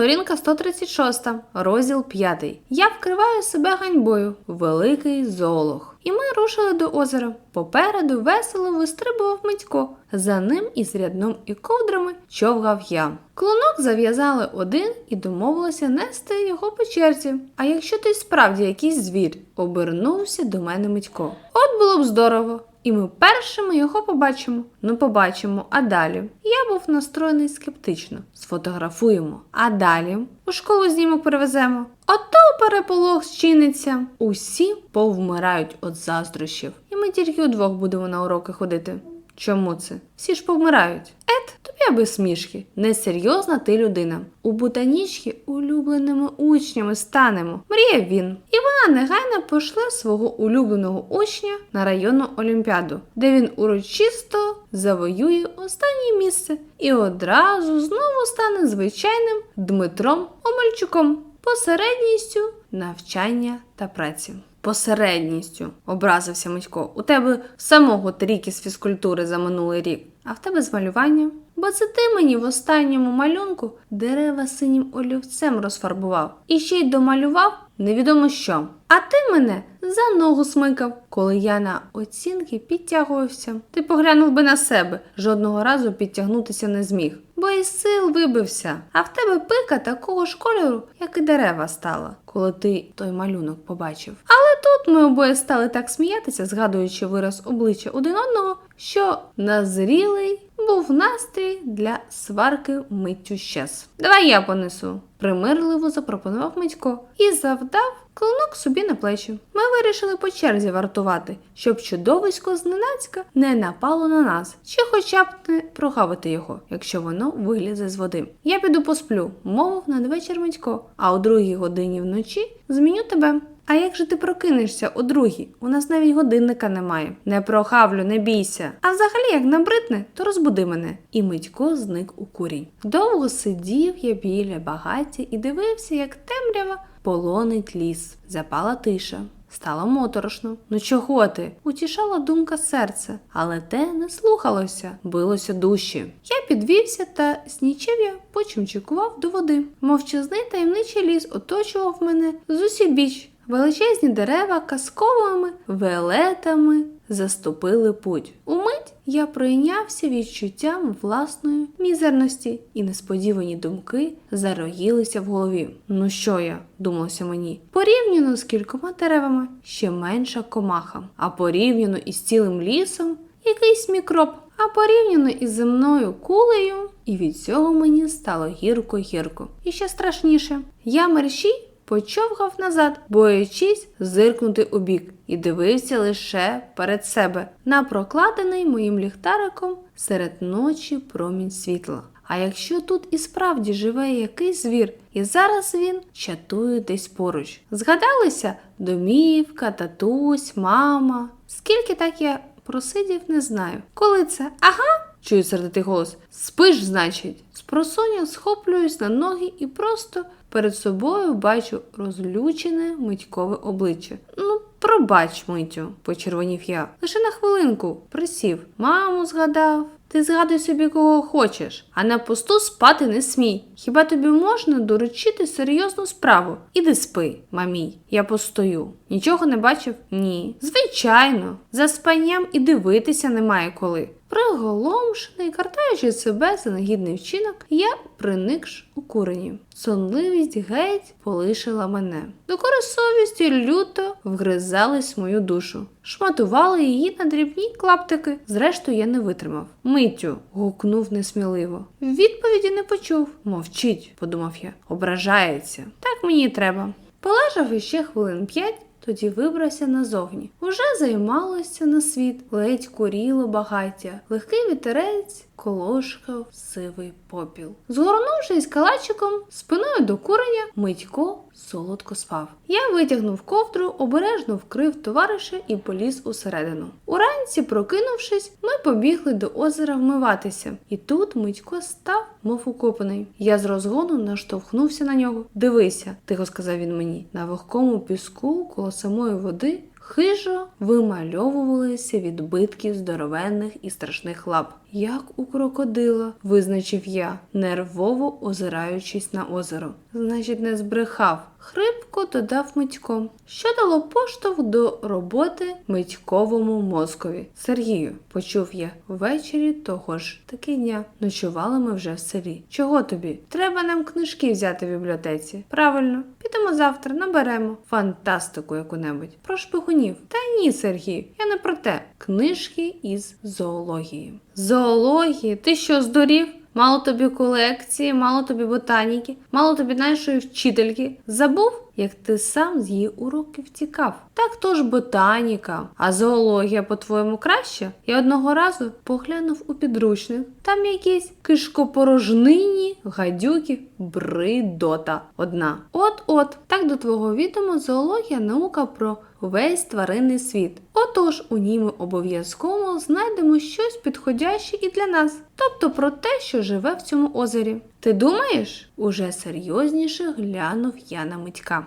Сторінка 136, розділ 5. Я вкриваю себе ганьбою. Великий золох. І ми рушили до озера. Попереду весело вистрибував Митько. За ним із рядном і ковдрами човгав я. Клонок зав'язали один і домовилися нести його по черзі. А якщо ти справді якийсь звір, обернувся до мене Митько. От було б здорово. І ми першими його побачимо. Ну, побачимо, а далі. Я був настроєний скептично. Сфотографуємо. А далі у школу знімок перевеземо. Ото переполох зчиниться. Усі повмирають від заздрощів. І ми тільки удвох будемо на уроки ходити. Чому це? Всі ж повмирають. Ет, тобі аби смішки. Несерйозна ти людина. У ботанічки улюбленими учнями станемо. Мріяв він. І вона негайно пошле свого улюбленого учня на районну олімпіаду, де він урочисто завоює останнє місце і одразу знову стане звичайним Дмитром Омельчуком посередністю навчання та праці. Посередністю, образився Митько. У тебе самого трійки з фізкультури за минулий рік, а в тебе з малювання. Бо це ти мені в останньому малюнку дерева синім олівцем розфарбував і ще й домалював невідомо що. А ти мене за ногу смикав, коли я на оцінки підтягувався. Ти поглянув би на себе, жодного разу підтягнутися не зміг, бо із сил вибився. А в тебе пика такого ж кольору, як і дерева стала, коли ти той малюнок побачив. Але тут ми обоє стали так сміятися, згадуючи вираз обличчя один одного, що назрілий був настрій для сварки миттю щез. Давай я понесу, примирливо запропонував Митько і завдав клинок собі на плечі. Ми вирішили по черзі вартувати, щоб чудовисько зненацька не напало на нас, чи хоча б не прогавити його, якщо воно вилізе з води. Я піду посплю, мовив надвечір Митько, а о другій годині вночі зміню тебе. А як же ти прокинешся о другій? У нас навіть годинника немає. Не прохавлю, не бійся. А взагалі, як набридне, то розбуди мене. І Митько зник у курінь. Довго сидів я біля багаття і дивився, як темрява полонить ліс. Запала тиша. Стало моторошно. Ну чого ти? Утішала думка серця, але те не слухалося, билося душі. Я підвівся та снічев'я почимчикував до води. Мовчазний таємничий ліс оточував мене з усібіч. Величезні дерева казковими велетами заступили путь. Умить я пройнявся відчуттям власної мізерності, і несподівані думки зароїлися в голові. Ну що я, думалося мені, порівняно з кількома деревами ще менша комаха, а порівняно із цілим лісом якийсь мікроб, а порівняно із земною кулею, і від цього мені стало гірко-гірко. І ще страшніше. Я мерщій почовгав назад, боячись зиркнути у бік, і дивився лише перед себе на прокладений моїм ліхтариком серед ночі промінь світла. А якщо тут і справді живе якийсь звір, і зараз він чатує десь поруч. Згадалися домівка, татусь, мама. Скільки так я просидів, не знаю. Коли це? Ага. Чую сердитий голос. Спиш, значить. Спросоння схоплююсь на ноги і просто перед собою бачу розлючене митькове обличчя. Ну, пробач, митю, почервонів я. Лише на хвилинку присів. Маму згадав. Ти згадуй собі, кого хочеш, а на посту спати не смій. Хіба тобі можна доручити серйозну справу? Іди спи, мамій, я постою. Нічого не бачив? Ні. Звичайно, за спанням і дивитися немає коли. Приголомшений, картаючи себе за негідний вчинок, я приникш у курені. Сонливість геть полишила мене. Докори совісті люто вгризались в мою душу, шматували її на дрібні клаптики. Зрештою, я не витримав. Миттю. гукнув несміливо. Відповіді не почув. Мовчить, подумав я. Ображається. Так мені треба. Полежав іще хвилин п'ять. Тоді вибрався назовні. Уже займалося на світ, ледь куріло багаття. Легкий вітерець колошкав сивий попіл. Згорнувшись калачиком, спиною до куреня, Митько солодко спав. Я витягнув ковдру, обережно вкрив товариша і поліз усередину. Уранці, прокинувшись, ми побігли до озера вмиватися, і тут Митько став, мов укопаний. Я з розгону наштовхнувся на нього. Дивися, тихо сказав він мені, на вогкому піску коло самої води. Хижо вимальовувалися відбитки здоровенних і страшних лап. Як у крокодила, визначив я, нервово озираючись на озеро. Значить, не збрехав. Хрипко додав Митько, що дало поштовх до роботи Митьковому мозкові. Сергію, почув я ввечері того ж таки дня. Ночували ми вже в селі. Чого тобі? Треба нам книжки взяти в бібліотеці. Правильно, підемо завтра, наберемо фантастику яку-небудь. Про шпигунів. Та ні, Сергію, я не про те. Книжки із зоології. Зоології? Ти що здурів? Мало тобі колекції, мало тобі ботаніки, мало тобі нашої вчительки. Забув, як ти сам з її уроків тікав. Так то ж ботаніка, а зоологія, по-твоєму, краще? Я одного разу поглянув у підручник. Там якісь кишкопорожнині, гадюки, бридота одна. От-от, так до твого відомо зоологія наука про весь тваринний світ. Отож, у ній ми обов'язково знайдемо щось підходяще і для нас, тобто про те, що живе в цьому озері. Ти думаєш? Уже серйозніше глянув я на митька.